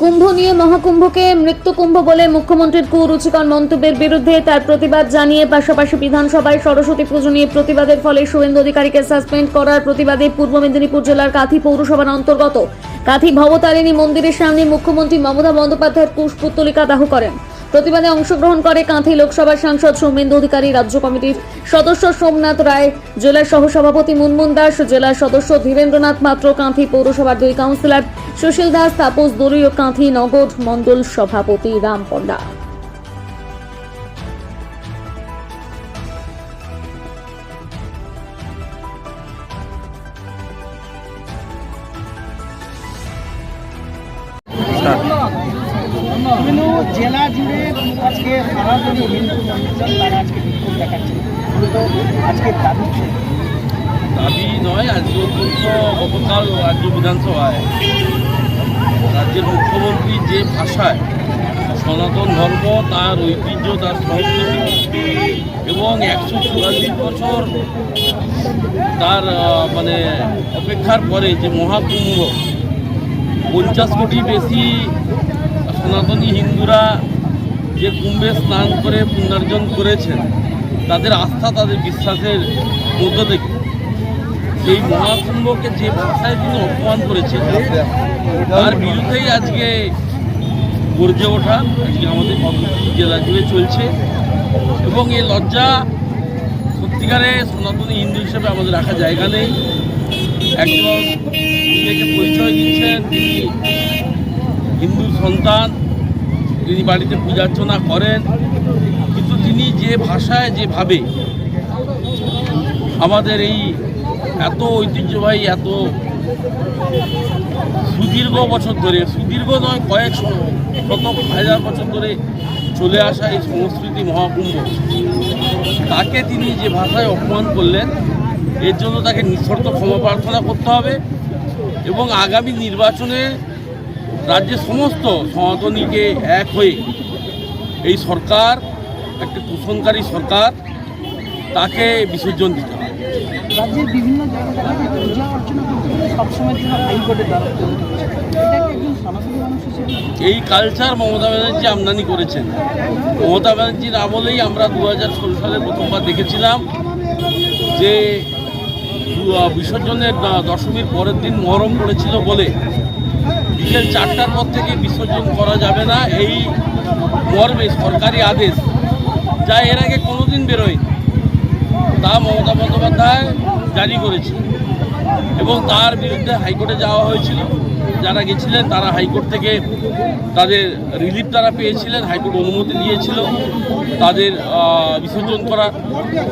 কুম্ভ নিয়ে মহাকুম্ভকে মৃত্যুকুম্ভ বলে মুখ্যমন্ত্রীর কুরুচিকর মন্তব্যের বিরুদ্ধে তার প্রতিবাদ জানিয়ে পাশাপাশি বিধানসভায় সরস্বতী পুজো নিয়ে প্রতিবাদের ফলে শুভেন্দু অধিকারীকে সাসপেন্ড করার প্রতিবাদে পূর্ব মেদিনীপুর জেলার কাঁথি পৌরসভার অন্তর্গত। কাঁথি ভবতারিণী মন্দিরের সামনে মুখ্যমন্ত্রী মমতা বন্দ্যোপাধ্যায়ের পুষ্পতলিকা দাহ করেন। প্রতিবাদে অংশগ্রহণ করে কাঁথি লোকসভার সাংসদ সৌমেন্দু অধিকারী, রাজ্য কমিটির সদস্য সোমনাথ রায় জেলার সহসভাপতি মুনমুন দাস জেলার সদস্য ধীরেন্দ্রনাথ মাত্র, কাঁথি পৌরসভার দুই কাউন্সিলর সুশীল দাস, তাপস দলীয় কাঁথি নগর মণ্ডল সভাপতি রাম পণ্ডা। আজকে হিন্দু মানুষজন তারা আজকে বিক্ষোভ দেখাচ্ছে আজকে দাবি দাবি নয় আজকে অত্যন্ত গতকাল রাজ্য বিধানসভায় রাজ্যের মুখ্যমন্ত্রী যে ভাষায় সনাতন ধর্ম, তার ঐতিহ্য, তার সংস্কৃতি এবং একশো চুয়াল্লিশ বছর তার মানে অপেক্ষার পরে যে মহাকুম্ভ, পঞ্চাশ কোটি বেশি সনাতনী হিন্দুরা যে কুম্ভে স্নান করে পুনর্জন করেছেন, তাদের আস্থা, তাদের বিশ্বাসের মধ্য থেকে সেই মহাকুম্ভকে যে ভাষায় তিনি অপমান করেছেন, তার বিরুদ্ধেই আজকে গর্জে ওঠা, আজকে আমাদের জেলা জুড়ে চলছে। এবং এই লজ্জা সত্যিকারে সনাতনী হিন্দু হিসেবে আমাদের রাখা জায়গা নেই। একজন নিজেকে পরিচয় দিচ্ছেন, তিনি হিন্দু সন্তান। তিনি বাড়িতে পূজার্চনা করেন, কিন্তু তিনি যে ভাষায় যেভাবে আমাদের এই এত ঐতিহ্যবাহী, এত সুদীর্ঘ বছর ধরে, সুদীর্ঘ নয়, কয়েক শত হাজার বছর ধরে চলে আসা এই সংস্কৃতি মহাকুম্ভ, তাকে তিনি যে ভাষায় অপমান করলেন, এর জন্য তাকে নিঃশর্ত ক্ষমা প্রার্থনা করতে হবে এবং আগামী নির্বাচনে রাজ্যের সমস্ত সনাতনীকে এক হয়ে এই সরকার একটি দূষণকারী সরকার তাকে বিসর্জন দিতে হবে। রাজ্যের বিভিন্ন পূজা অর্চনা করতে জন্য হাইকোর্টের এই কালচার মমতা ব্যানার্জি আমদানি করেছেন। মমতা ব্যানার্জির আমলেই আমরা দু হাজার ষোলো সালে প্রথমবার দেখেছিলাম যে বিসর্জনের দশমীর পরের দিন মহরম পড়েছিল বলে বিকেল চারটার পর থেকে বিসর্জন করা যাবে না। এই মর্মে সরকারি আদেশ। যা এর আগে কোনোদিন বেরোয়নি। তা মমতা বন্দ্যোপাধ্যায় জারি করেছে। এবং তার বিরুদ্ধে হাইকোর্টে যাওয়া হয়েছিল। যারা গেছিলেন, তারা হাইকোর্ট থেকে তাদের রিলিফ তারা পেয়েছিলেন, হাইকোর্ট অনুমতি দিয়েছিল তাদের বিসর্জন করা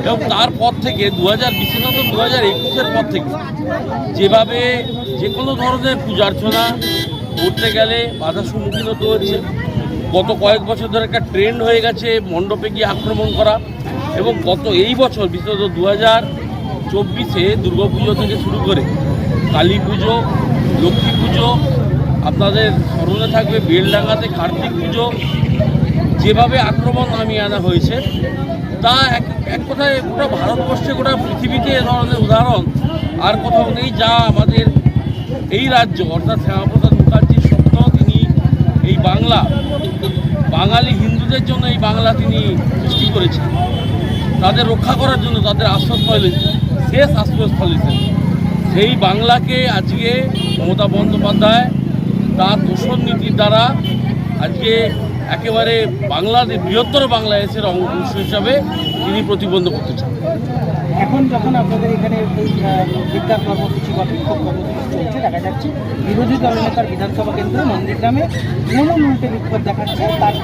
এবং তারপর থেকে দু হাজার বিশেষত দু হাজার একুশের পর থেকে যেভাবে যে কোনো ধরনের পূজার্চনা করতে গেলে বাধার সম্মুখীন হতে হচ্ছে। গত কয়েক বছর ধরে একটা ট্রেন্ড হয়ে গেছে মণ্ডপে গিয়ে আক্রমণ করা এবং গত এই বছর, বিশেষত দু হাজার চব্বিশে দুর্গাপুজো থেকে শুরু করে কালী পুজো লক্ষ্মী পুজো, আপনাদের স্মরণে থাকবে বেলডাঙ্গাতে কার্তিক পুজো, যেভাবে আক্রমণ নামিয়ে আনা হয়েছে। তা এক এক কথায় গোটা ভারতবর্ষে, গোটা পৃথিবীতে এ ধরনের উদাহরণ আর কোথাও নেই, যা আমাদের এই রাজ্য, অর্থাৎ শ্যামাপ্রসাদ মুখার্জির স্বপ্ন তিনি এই বাংলা, বাঙালি হিন্দুদের জন্য এই বাংলা তিনি সৃষ্টি করেছেন। তাদের রক্ষা করার জন্য তাদের আশ্রয়স্থলে শেষ আশ্রয়স্থলে সেই বাংলাকে আজকে মমতা বন্দ্যোপাধ্যায় তার দূষণ নীতির দ্বারা আজকে একেবারে বাংলাদেশ বৃহত্তর বাংলাদেশের অংশ হিসাবে তিনি প্রতিবন্ধ করতে চান। এখন যখন আপনাদের এখানে এই বিজ্ঞান কর্মসূচি বা বিক্ষোভ কর্মসূচি চলছে, দেখা যাচ্ছে বিরোধী দলনেতার বিধানসভা কেন্দ্র নন্দীগ্রামে তৃণমূল উল্টে বিক্ষোভ দেখাচ্ছে। তার,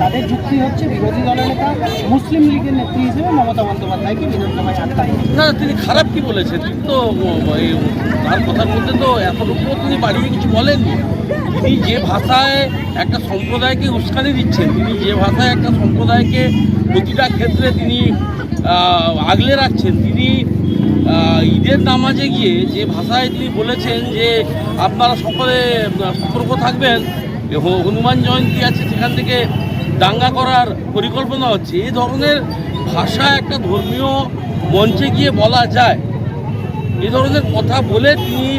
তাদের যুক্তি হচ্ছে বিরোধী দলনেতা মুসলিম লীগের নেত্রী হিসেবে মমতা বন্দ্যোপাধ্যায়কে বিধানসভায় আটকান না, তিনি খারাপ কি বলেছেন? তিনি তো তার কথার মধ্যে তো এতটুকু তিনি বাড়িয়ে কিছু বলেননি। তিনি যে ভাষায় একটা সম্প্রদায়কে উস্কানি দিচ্ছেন, তিনি যে ভাষায় একটা সম্প্রদায়কে প্রতিটা ক্ষেত্রে তিনি আগলে রাখছেন। তিনি ঈদের নামাজে গিয়ে যে ভাষায় তিনি বলেছেন যে আপনারা সকলে সতর্ক থাকবেন হনুমান জয়ন্তী আছে, সেখান থেকে দাঙ্গা করার পরিকল্পনা হচ্ছে। এই ধরনের ভাষা একটা ধর্মীয় মঞ্চে গিয়ে বলা যায়। এই ধরনের কথা বলে তিনি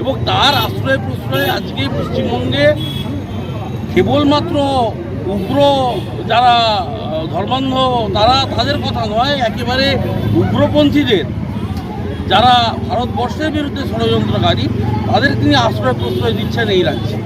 এবং তার আশ্রয় প্রশ্রয়ে আজকে পশ্চিমবঙ্গে কেবলমাত্র উগ্র যারা ধর্মান্ধ, তারা তাদের কথা নয়, একেবারে উগ্রপন্থীদের। যারা ভারতবর্ষের বিরুদ্ধে ষড়যন্ত্রকারী, তাদের তিনি আশ্রয় প্রশ্রয় দিচ্ছেন এই রাজ্যে।